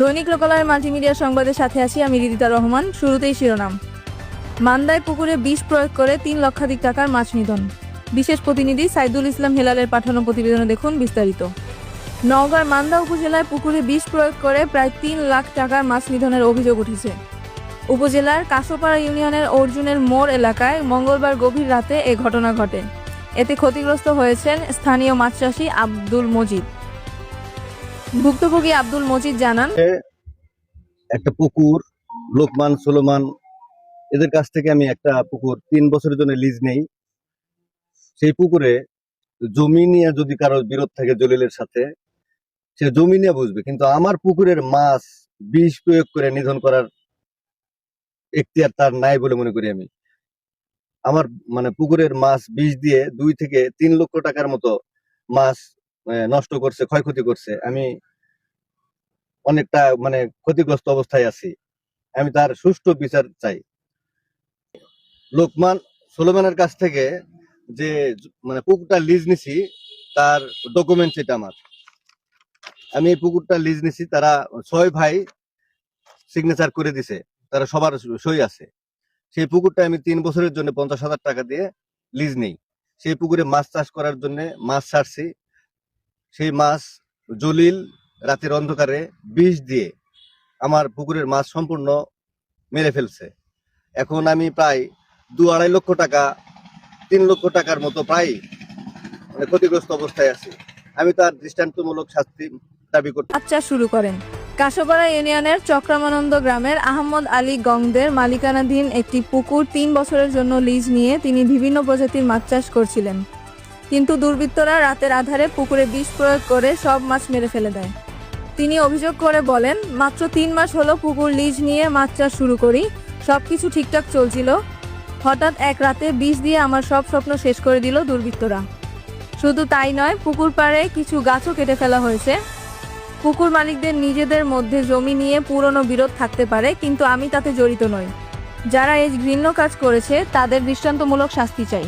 দৈনিক লোকালয়ের মাল্টিমিডিয়া সংবাদের সাথে আছি আমি রিদিতা রহমান। শুরুতেই শিরোনাম। মান্দায় পুকুরে বিষ প্রয়োগ করে তিন লক্ষাধিক টাকার মাছ নিধন। বিশেষ প্রতিনিধি সাইদুল ইসলাম হেলালের পাঠানো প্রতিবেদনে দেখুন বিস্তারিত। নওগাঁর মান্দা উপজেলায় পুকুরে বিষ প্রয়োগ করে প্রায় তিন লাখ টাকার মাছ নিধনের অভিযোগ উঠেছে। উপজেলার কাশোপাড়া ইউনিয়নের অর্জুনের মোড় এলাকায় মঙ্গলবার গভীর রাতে এ ঘটনা ঘটে। এতে ক্ষতিগ্রস্ত হয়েছেন স্থানীয় মাছ চাষি আব্দুল মজিদ। ভুক্তভোগী আব্দুল মজিদ জানান একটা পুকুর, লোকমান, সুলেমান, এদের কাছ থেকে আমি একটা পুকুর তিন বছরের জন্য লিজ নেই। সেই পুকুরে জমি নিয়ে যদি কারও বিরোধ থাকে জলিলের সাথে, সে জমি নিয়ে বুঝবে। কিন্তু আমার পুকুরের মাছ বিষ প্রয়োগ করে নিধন করার এখতিয়ার তার নাই বলে মনে করি আমি। আমার মানে পুকুরের মাছ বিষ দিয়ে দুই থেকে তিন লক্ষ টাকার মতো মাছ নষ্ট করছে, ক্ষয়ক্ষতি করছে, আমি অনেকটা মানে ক্ষতিগ্রস্ত অবস্থায় আছি। আমি তার সুষ্ঠু বিচার চাই। লোকমান সোলোমানের কাছ থেকে যে মানে পুকুরটা লিজ নিছি, তার ডকুমেন্টস এটা আমার। আমি এই পুকুরটা লিজ নিছি, তারা ছয় ভাই সিগনেচার করে দিছে, তারা সবার সই আছে। সেই পুকুরটা আমি তিন বছরের জন্য পঞ্চাশ হাজার টাকা দিয়ে লিজ নেই। সেই পুকুরে মাছ চাষ করার জন্য মাছ ছাড়ছি সেই মাছ জলিল রাতের অন্ধকারে বিষ দিয়ে আমার পুকুরের মাছ সম্পূর্ণ মেরে ফেলছে। এখন আমি প্রায় দু আড়াই লক্ষ টাকা, তিন লক্ষ টাকার মতো প্রায় মানে ক্ষতিগ্রস্ত অবস্থায় আছি। আমি তার দৃষ্টান্তমূলক শাস্তি দাবি করতে চাষ শুরু করেন। কাশোপাড়া ইউনিয়নের চক্রামানন্দ গ্রামের আহমদ আলী গংদের মালিকানাধীন একটি পুকুর তিন বছরের জন্য লিজ নিয়ে তিনি বিভিন্ন প্রজাতির মাছ চাষ করছিলেন। কিন্তু দুর্বৃত্তরা রাতের আধারে পুকুরে বিষ প্রয়োগ করে সব মাছ মেরে ফেলে দেয়। তিনি অভিযোগ করে বলেন, মাত্র তিন মাস হলো পুকুর লিজ নিয়ে মাছ চাষ শুরু করি সব কিছু ঠিকঠাক চলছিল। হঠাৎ এক রাতে বিষ দিয়ে আমার সব স্বপ্ন শেষ করে দিল দুর্বৃত্তরা। শুধু তাই নয়, পুকুর পাড়ে কিছু গাছও কেটে ফেলা হয়েছে। পুকুর মালিকদের নিজেদের মধ্যে জমি নিয়ে পুরনো বিরোধ থাকতে পারে, কিন্তু আমি তাতে জড়িত নই। যারা এই ঘৃণ্য কাজ করেছে, তাদের দৃষ্টান্তমূলক শাস্তি চাই।